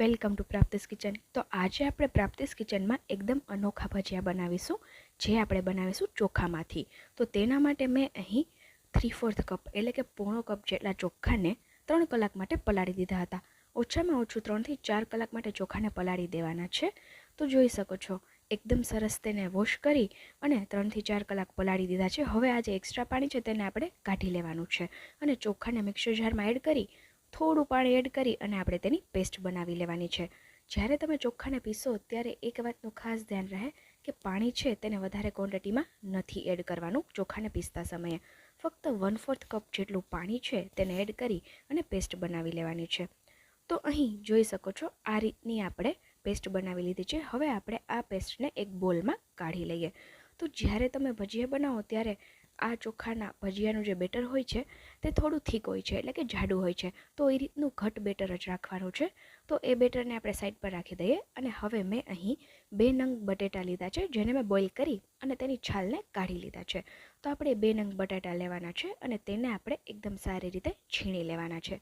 Welcome to પ્રાપ્તિસ kitchen. તો આજે આપણે પ્રાપ્તિસ કિચનમાં એકદમ અનોખા ભજીયા બનાવીશું, જે આપણે બનાવીશું ચોખામાંથી. તો તેના માટે મેં અહીં થ્રી ફોર્થ કપ એટલે કે પોણો કપ જેટલા ચોખાને ત્રણ કલાક માટે પલાળી દીધા હતા. ઓછામાં ઓછું ત્રણથી ચાર કલાક માટે ચોખાને પલાળી દેવાના છે. તો જોઈ શકો છો, એકદમ સરસ તેને વોશ કરી અને ત્રણથી ચાર કલાક પલાળી દીધા છે. હવે આ જે એક્સ્ટ્રા પાણી છે તેને આપણે કાઢી લેવાનું છે. અને ચોખાને મિક્સર જારમાં એડ કરી થોડું પાણી એડ કરી અને આપણે તેની પેસ્ટ બનાવી લેવાની છે. જ્યારે તમે ચોખાને પીસો ત્યારે એક વાતનું ખાસ ધ્યાન રહે કે પાણી છે તેને વધારે ક્વોન્ટિટીમાં નથી એડ કરવાનું ચોખાને પીસતા સમયે. ફક્ત વન ફોર્થ કપ જેટલું પાણી છે તેને એડ કરી અને પેસ્ટ બનાવી લેવાની છે. તો અહીં જોઈ શકો છો આ રીતની આપણે પેસ્ટ બનાવી લીધી છે. હવે આપણે આ પેસ્ટને એક બોલમાં કાઢી લઈએ. તો જ્યારે તમે ભજીયા બનાવો ત્યારે આ ચોખાના ભજીયાનું જે બેટર હોય છે, તે થોડું થીક હોય છે, એટલે કે જાડું હોય છે. તો એ રીતનું ઘટ બેટર જ રાખવાનું છે. તો એ બેટરને આપણે સાઈડ પર રાખી દઈએ અને હવે મેં અહીં બે નંગ બટેટા લીધા છે, જેને મેં બોઇલ કરી અને તેની છાલને કાઢી લીધા છે. તો આપણે બે નંગ બટાટા લેવાના છે અને તેને આપણે એકદમ સારી રીતે છીણી લેવાના છે.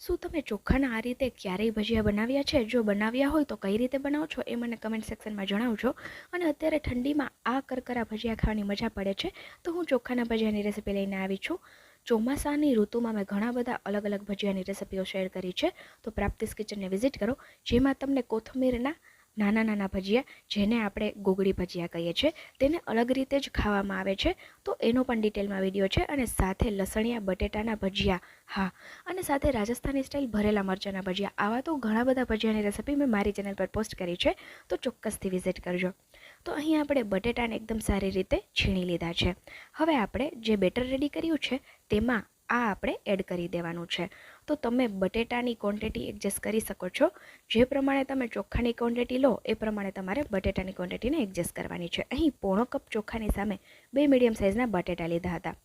શું તમે ચોખાના આ રીતે ક્યારેય ભજીયા બનાવ્યા છે? જો બનાવ્યા હોય તો કઈ રીતે બનાવો છો? એ મને કમેન્ટ સેક્શનમાં જણાવજો. અને અત્યારે ઠંડીમાં આ કરકરા ભજીયા ખાવાની મજા પડે છે. તો હું ચોખાના ભજીયાની રેસીપી લઈને આવી છું. ચોમાસાની ઋતુમાં મેં ઘણા બધા અલગ અલગ ભજીયાની રેસીપીઓ શેર કરી છે. તો પ્રાપ્તિસ કિચનને વિઝિટ કરો, જેમાં તમને કોથમીરના નાના નાના ભજીયા જેને આપણે ગોગડી ભજીયા કહીએ છીએ, તેને અલગ રીતે જ ખાવામાં આવે છે. તો એનો પણ ડિટેલમાં વીડિયો છે અને સાથે લસણિયા, બટેટાના ભજીયા, હા. અને સાથે રાજસ્થાની સ્ટાઇલ ભરેલા મરચાંના ભજીયા. આવા તો ઘણા બધા ભજીયાની રેસીપી મેં મારી ચેનલ પર પોસ્ટ કરી છે, તો ચોક્કસથી વિઝિટ કરજો. તો અહીં આપણે બટેટાને એકદમ સારી રીતે છીણી લીધા છે. હવે આપણે જે બેટર રેડી કર્યું છે, તેમાં આ આપણે એડ કરી દેવાનું છે. તો તમે બટેટાની ક્વોન્ટિટી એડજસ્ટ કરી શકો છો. જે પ્રમાણે તમે ચોખાની ક્વોન્ટિટી લો, એ પ્રમાણે તમારે બટેટાની ક્વોન્ટિટીને એડજસ્ટ કરવાની છે. અહીં પોણો કપ ચોખાની સામે બે મીડિયમ સાઇઝના બટેટા લીધા હતા.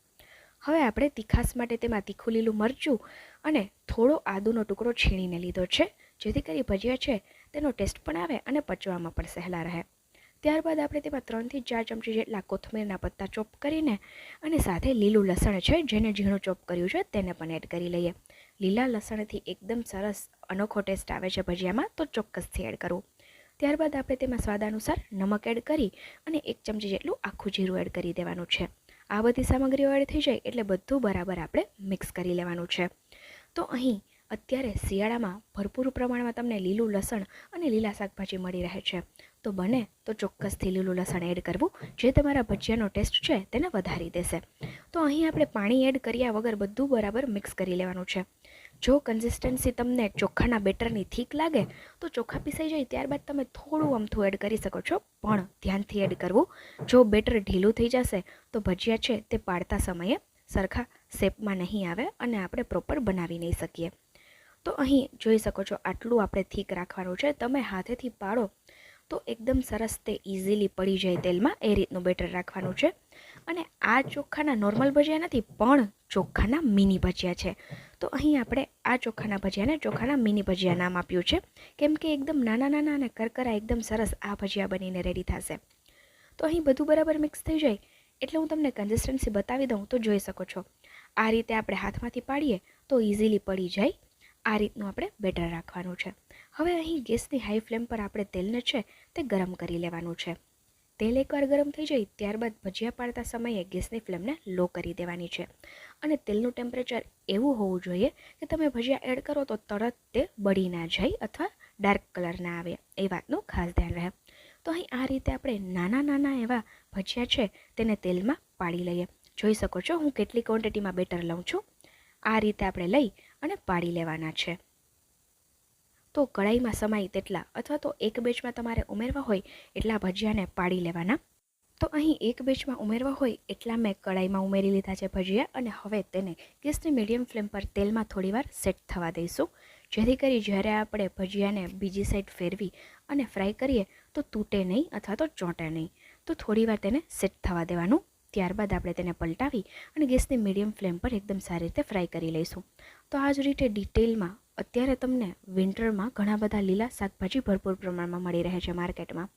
હવે આપણે તીખાસ માટે તેમાં તીખું લીલું મરચું અને થોડો આદુનો ટુકડો છીણીને લીધો છે. જેથી કરી ભજીયા છે તેનો ટેસ્ટ પણ આવે અને પચવામાં પણ સહેલા રહે. ત્યારબાદ આપણે તેમાં ત્રણથી ચાર ચમચી જેટલા કોથમીરના પત્તા ચોપ કરીને અને સાથે લીલું લસણ છે, જેને ઝીણું ચોપ કર્યું છે, તેને પણ એડ કરી લઈએ. લીલા લસણથી એકદમ સરસ અનોખો ટેસ્ટ આવે છે ભજીયામાં, તો ચોક્કસથી એડ કરવું ત્યારબાદ આપણે તેમાં સ્વાદ અનુસાર નમક એડ કરી અને એક ચમચી જેટલું આખું જીરું એડ કરી દેવાનું છે. આ બધી સામગ્રીઓ એડ થઈ જાય એટલે બધું બરાબર આપણે મિક્સ કરી લેવાનું છે. તો અહીં અત્યારે શિયાળામાં ભરપૂર પ્રમાણમાં તમને લીલું લસણ અને લીલા શાકભાજી મળી રહે છે. તો બને તો ચોક્કસથી લીલું લસણ એડ કરવું. જે તમારા ભજીયાનો ટેસ્ટ છે તેને વધારી દેશે. તો અહીં આપણે પાણી એડ કર્યા વગર બધું બરાબર મિક્સ કરી લેવાનું છે. જો કન્સિસ્ટન્સી તમને ચોખાના બેટરની થીક લાગે, તો ચોખા પીસાઈ જાય ત્યારબાદ તમે થોડું અમથું એડ કરી શકો છો. પણ ધ્યાનથી એડ કરવું. જો બેટર ઢીલું થઈ જશે, તો ભજીયા છે તે પાડતા સમયે સરખા શેપમાં નહીં આવે અને આપણે પ્રોપર બનાવી નહીં શકીએ. તો અહીં જોઈ શકો છો આટલું આપણે થીક રાખવાનું છે. તમે હાથેથી પાડો તો એકદમ સરસ તે ઇઝીલી પડી જાય તેલમાં, એ રીતનું બેટર રાખવાનું છે. અને આ ચોખાના નોર્મલ ભજીયા નથી, પણ ચોખાના મિની ભજીયા છે. તો અહીં આપણે આ ચોખાના ભજીયાને ચોખાના મિની ભજીયા નામ આપ્યું છે. કેમ કે એકદમ નાના નાના અને કરકરા એકદમ સરસ આ ભજીયા બનીને રેડી થશે. તો અહીં બધું બરાબર મિક્સ થઈ જાય, એટલે હું તમને કન્સિસ્ટન્સી બતાવી દઉં તો જોઈ શકો છો. આ રીતે આપણે હાથમાંથી પાડીએ તો ઇઝીલી પડી જાય. આ રીતનું આપણે બેટર રાખવાનું છે. હવે અહીં ગેસની હાઈ ફ્લેમ પર આપણે તેલને છે તે ગરમ કરી લેવાનું છે. તેલ એકવાર ગરમ થઈ જાય ત્યારબાદ ભજીયા પાડતા સમયે ગેસની ફ્લેમને લો કરી દેવાની છે. અને તેલનું ટેમ્પરેચર એવું હોવું જોઈએ કે તમે ભજીયા એડ કરો તો તરત તે બળી ના જાય અથવા ડાર્ક કલર ના આવે, એ વાતનું ખાસ ધ્યાન રહે. તો અહીં આ રીતે આપણે નાના નાના એવા ભજીયા છે તેને તેલમાં પાડી લઈએ. જોઈ શકો છો હું કેટલી ક્વોન્ટિટીમાં બેટર લઉં છું. આ રીતે આપણે લઈ અને પાડી લેવાના છે. તો કઢાઈમાં સમાય તેટલા અથવા તો એક બેચમાં તમારે ઉમેરવા હોય એટલા ભજીયાને પાડી લેવાના. તો અહીં એક બેચમાં ઉમેરવા હોય એટલા મેં કઢાઈમાં ઉમેરી લીધા છે ભજીયા અને હવે તેને ગેસની મીડિયમ ફ્લેમ પર તેલમાં થોડીવાર સેટ થવા દઈશું. જેથી કરી જ્યારે આપણે ભજીયાને બીજી સાઈડ ફેરવી અને ફ્રાય કરીએ તો તૂટે નહીં અથવા તો ચોંટે નહીં. તો થોડીવાર તેને સેટ થવા દેવાનું. ત્યારબાદ આપણે તેને પલટાવી અને ગેસની મીડિયમ ફ્લેમ પર એકદમ સારી રીતે ફ્રાય કરી લઈશું. તો આ જ રીતે ડિટેલમાં અત્યારે તમને વિન્ટરમાં ઘણા બધા લીલા શાકભાજી ભરપૂર પ્રમાણમાં મળી રહે છે માર્કેટમાં.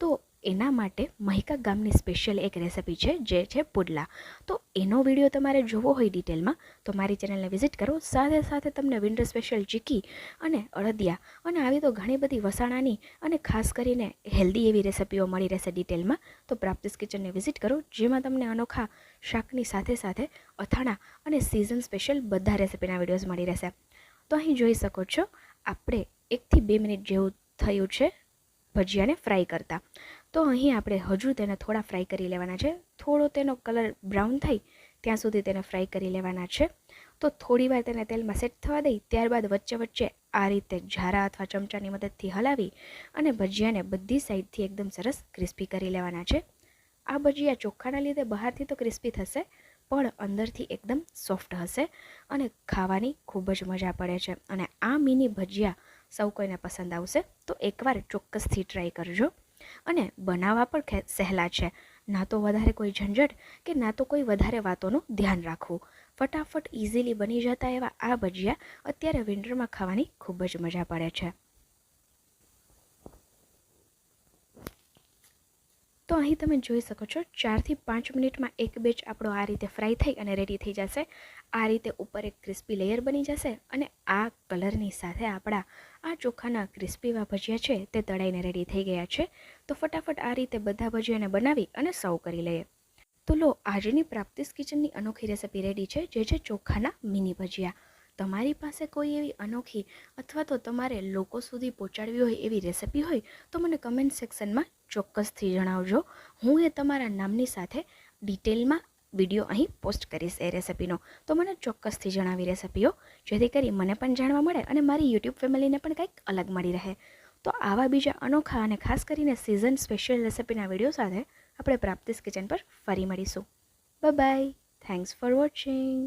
તો એના માટે મહિકા ગામની સ્પેશિયલ એક રેસિપી છે, જે છે પુડલા. તો એનો વીડિયો તમારે જોવો હોય ડિટેલમાં, તો મારી ચેનલને વિઝિટ કરો. સાથે સાથે તમને વિન્ટર સ્પેશિયલ ચીકી અને અડદિયા અને આવી તો ઘણી બધી વસાણાની અને ખાસ કરીને હેલ્ધી એવી રેસિપીઓ મળી રહેશે ડિટેલમાં, તો પ્રાપ્તિસ કિચનને વિઝિટ કરો, જેમાં તમને અનોખા શાકની સાથે સાથે અથાણા અને સિઝન સ્પેશિયલ બધા રેસિપીના વિડીયોઝ મળી રહેશે. તો અહીં જોઈ શકો છો, આપણે એકથી બે મિનિટ જેવું થયું છે ભજીયાને ફ્રાય કરતાં. તો અહીં આપણે હજુ તેને થોડા ફ્રાય કરી લેવાના છે. થોડો તેનો કલર બ્રાઉન થાય ત્યાં સુધી તેને ફ્રાય કરી લેવાના છે. તો થોડી વાર તેને તેલમાં સેટ થવા દઈ, ત્યારબાદ વચ્ચે વચ્ચે આ રીતે ઝારા અથવા ચમચાની મદદથી હલાવી અને ભજીયાને બધી સાઈડથી એકદમ સરસ ક્રિસ્પી કરી લેવાના છે. આ ભજીયા ચોખ્ખાના લીધે બહારથી તો ક્રિસ્પી થશે પણ અંદરથી એકદમ સોફ્ટ હશે અને ખાવાની ખૂબ જ મજા પડે છે. અને આ મિની ભજીયા સૌ કોઈને પસંદ આવશે તો એકવાર ચોક્કસથી ટ્રાય કરજો. અને બનાવવા પણ સહેલા છે. ના તો વધારે કોઈ ઝંઝટ કે ના તો કોઈ વધારે વાતોનું ધ્યાન રાખવું. ફટાફટ ઇઝીલી બની જતા એવા આ ભજીયા અત્યારે વિન્ટરમાં ખાવાની ખૂબ જ મજા પડે છે. તો અહીં તમે જોઈ શકો છો, ચારથી પાંચ મિનિટમાં એક બેચ આપણો આ રીતે ફ્રાય થઈ અને રેડી થઈ જશે. આ રીતે ઉપર એક ક્રિસ્પી લેયર બની જશે અને આ કલરની સાથે આપણા આ ચોખાના ક્રિસ્પીવા ભજીયા છે તે તળાઈને રેડી થઈ ગયા છે. તો ફટાફટ આ રીતે બધા ભજીયાને બનાવી અને સર્વ કરી લઈએ. તો લો, આજની પ્રાપ્તિસ કિચનની અનોખી રેસિપી રેડી છે, જે છે ચોખાના મિની ભજીયા. તમારી પાસે કોઈ એવી અનોખી અથવા તો તમારે લોકો સુધી પહોંચાડવી હોય એવી રેસિપી હોય તો મને કમેન્ટ સેક્શનમાં ચોક્કસથી જણાવજો. હું એ તમારા નામની સાથે ડિટેલમાં વીડિયો અહીં પોસ્ટ કરીશ એ રેસિપીનો તો મને ચોક્કસથી જણાવી રેસિપીઓ જેથી કરી મને પણ જાણવા મળે અને મારી યુટ્યુબ ફેમિલીને પણ કંઈક અલગ મળી રહે. તો આવા બીજા અનોખા અને ખાસ કરીને સિઝન સ્પેશિયલ રેસિપીના વીડિયો સાથે આપણે પ્રાપ્તિસ કિચન પર ફરી મળીશું. By thanks for watching